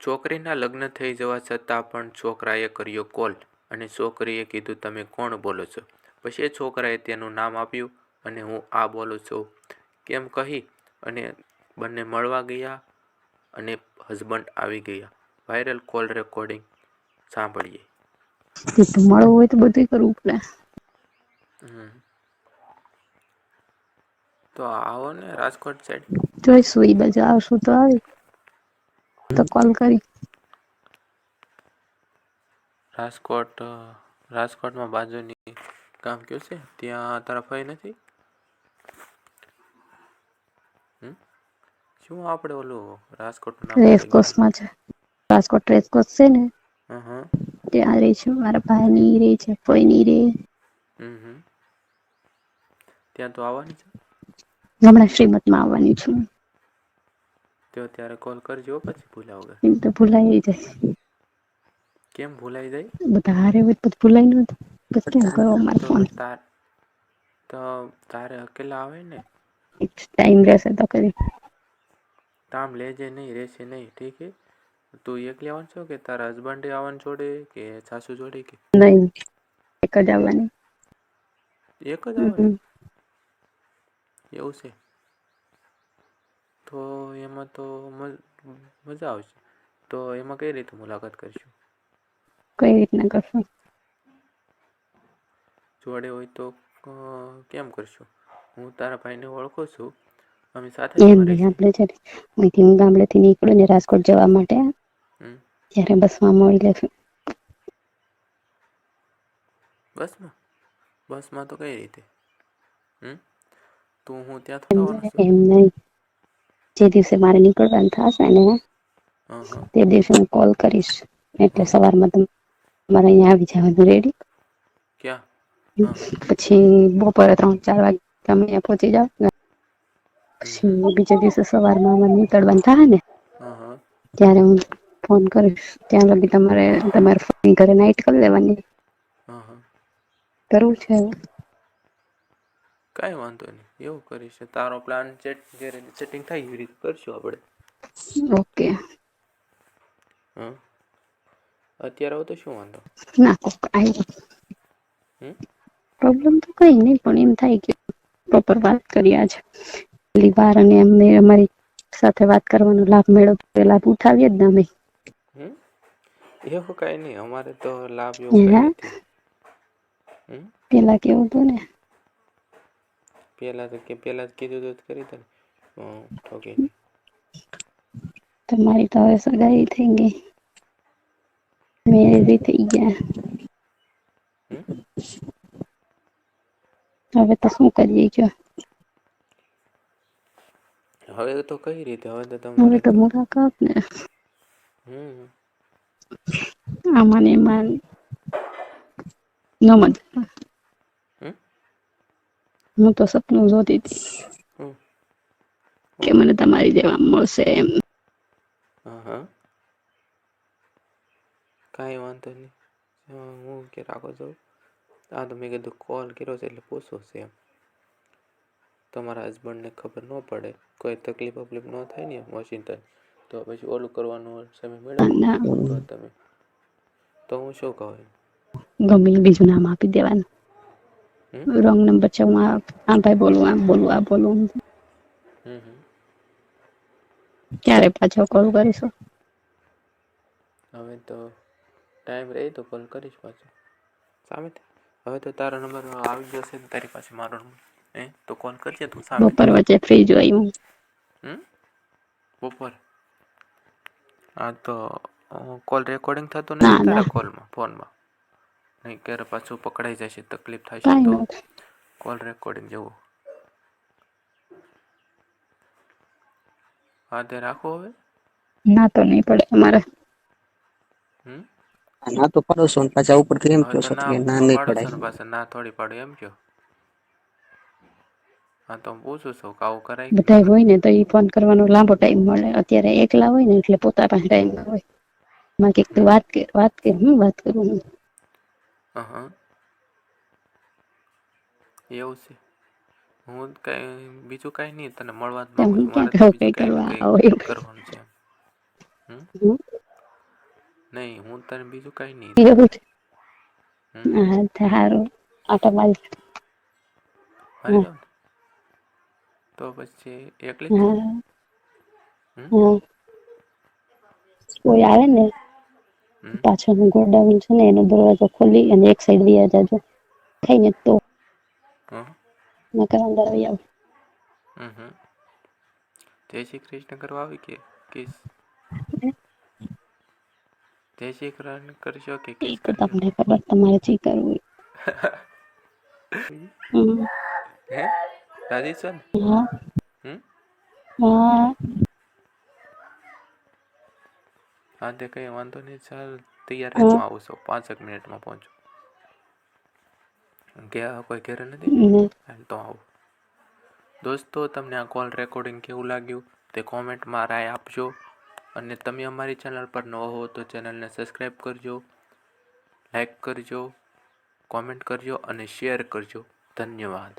છોકરીના લગ્ન થઈ જવા છતાં પણ છોકરાએ કર્યો કોલ અને છોકરીએ કીધું તમે કોણ બોલો છો? પછી એ છોકરાએ તેનું નામ આપ્યું અને હું આ બોલું છું. કેમ કહી? અને બંને મળવા ગયા અને હસબન્ડ આવી ગયા. વાયરલ કોલ રેકોર્ડિંગ સાંભળીએ. તે મળવું હોય તો બધું કરવું પડે. તો આવો ને રાજકોટ સાઈડ જોઈશું એ બાજુ આવશું તો આવી. તો કોલ કરી. રાજકોટ રાજકોટમાં બાજુની ગામ કયું છે? ત્યાં તારા ફઈ નથી? શું આપણે ઓલું રાજકોટ રેસકોર્સમાં છે. રાજકોટ રેસકોર્સ છે ને. ત્યાં રહે છે. મારા ભાઈ ની રહે છે કોઈ ની રહે. ત્યાં તો આવવાની છે? હમણાં શ્રીમતમાં આવવાની છું. તો ત્યારે કોલ કરજો હો પછી ભૂલ્યા વગર એમ તો ભૂલાઈ જાય કેમ ભૂલાઈ જાય બધા હારે હોય તો ભૂલાઈ ન પછી કેમ કરો મારો તો ફોન તાર તો તારે અકેલા આવે ને ટાઈમ રહેશે તો કરી તામ લેજે નહીં રહેશે નહીં ઠીક હે તું એકલી આવવાનું છો કે તારા હસબન્ડે આવવાનું જોડે કે સાસુ જોડે કે નહીં એક જ આવવાની એક જ આવે હમ. એવું છે તો એમાં તો મજ- આવશે. તો એમાં કઈ રીતે મુલાકાત કરીશું? કઈ રીતના કરશું? જોડે હોય તો કેમ કરશું? હું તારા ભાઈને ઓળખું છું. અમે સાથે. આપણે છે અહીંથી હું ગામડેથી નીકળું ને રાજકોટ જવા માટે ત્યારે બસમાં મળી લેશું. બસમાં? બસમાં તો કઈ રીતે? હમ? તું હું ત્યાં થોડો છું. એમ નહીં. જે દિવસે મારે નીકળવાનું થશે ને તે દિવસે હું કોલ કરીશ. એટલે સવારમાં તમે મારે અહીંયા આવી જવાનું રેડી પછી બપોરે ત્રણ ચાર વાગે તમે અહીંયા પહોંચી જાઓ પછી બીજા દિવસે સવારમાં અમારે નીકળવાનું થાય ને ત્યારે હું ફોન કરીશ. ત્યાં લગી તમારે તમારે ફોન ઘરે નાઈટ કરી લેવાની. કરવું છે? કાંઈ વાંધો નહીં. એવું કરીશ. તારો પ્લાન સેટ જે રીતે સેટિંગ થાય એવી રીતે કરશું આપણે. ઓકે. હા અત્યારે આવો તો શું વાંધો? ના કોક આવ્યો પ્રોબ્લેમ તો કઈ નહીં પણ એમ થાય કે પ્રોપર વાત કરી આજ. પેલી વાર અને એમને અમારી સાથે વાત કરવાનો લાભ મેળવતો એ લાભ ઉઠાવીએ જ ને અમે. એવું કઈ નહીં અમારે તો લાભ એવું પેલા કેવું હતું ને? પહેલાં તો કે પહેલા જ કીધું તો કરી તને ઓકે તમારી તો હવે સગાઈ થઈ ગઈ. મેરેજ થઈ ગયા. હવે તો શું કરીએ કયો હવે તો કઈ રીતે? હવે તો હવે તો મુલાકાત ને. હમ. આમાં ને એમાં ન મજા? હું તો સપનું જોતી હતી કે મને તમારી જેવા મળશે એમ. કાંઈ વાંધો નહીં. હા, કે રાખો છો? આ તો મેં કીધું કોલ કર્યો છે એટલે પૂછો છે એમ. તમારા હસબન્ડને ખબર ન પડે. કોઈ તકલીફ બકલીફ ન થાય ને વોશિંગ્ટન તો પછી ઓલું કરવાનું સમય મેળવો તમે. તો હું શું કહું ગમે બીજું નામ આપી દેવાનું? રોંગ નંબર છે હું આ ભાઈ બોલું આમ બોલું આ બોલું. ક્યારે પાછો કોલ કરીશું? હવે તો ટાઈમ રહે તો કોલ કરીશ પાછો. સામે હવે તો તારો નંબર આવી જશે ને તારી પાસે મારો નંબર હે? તો કોલ કરજે તું સામે. બપોર વચ્ચે ફ્રી જોઈ હું. બપોર? હા તો કોલ રેકોર્ડિંગ થતો નથી તારા કોલમાં ફોનમાં નહીં ક્યારે પાછું પકડાઈ જશે તકલીફ થશે તો કોલ રેકોર્ડિંગ જવું. હા તે રાખો હવે? ના તો નહીં પડે અમારે. ના તો પડો સોન પાછા ઉપરથી એમ કયો છો કે ના નહીં પડાય. પાસે ના થોડી પાડો એમ કયો? હા તો પૂછું છું કે આવું કરાય બધા હોય ને તો એ ફોન કરવાનો લાંબો ટાઈમ મળે. અત્યારે એકલા હોય ને એટલે પોતા પાસે ટાઈમ હોય. માં કે વાત કર વાત કર હું વાત કરું હું? હા એવું છે હું કઈ બીજું કઈ નહીં તને મળવા જ માંગુ છું મારે તો બીજું કઈ કરવાનું છે એમ નહીં હું તને બીજું કઈ નહીં હમ? હા તે હારું આટો મારી મારી દઉં ને તો પછી એકલી જ હા હમ? હા કોઈ આવે ને? પાછળનું ગોડાઉન છે ને એનો દરવાજો ખોલી અને એક સાઈડ વયા જાજો. થઈને તો? નકર અંદર આવ. હમ. જય શ્રી કૃષ્ણ કરવા આવી કે કિસ? જય શ્રી કૃષ્ણ કરશો કે કિસ તો તમને ખબર તમારે જે કરવું હે? રાજી હા. હા. હા તે કઈ વાંધો નહીં ચાલ તૈયાર હા. આવું છું. પાંચેક મિનિટમાં પહોંચું. કે કોઈ ઘરે નથી? તો આવું. દોસ્તો તમને આ કોલ રેકોર્ડિંગ કેવું લાગ્યું? તે કોમેન્ટમાં રાય આપજો. અને તમે અમારી ચેનલ પર નવો હો તો ચેનલને સબસ્ક્રાઈબ કરજો લાઈક કરજો કોમેન્ટ કરજો અને શેર કરજો. ધન્યવાદ.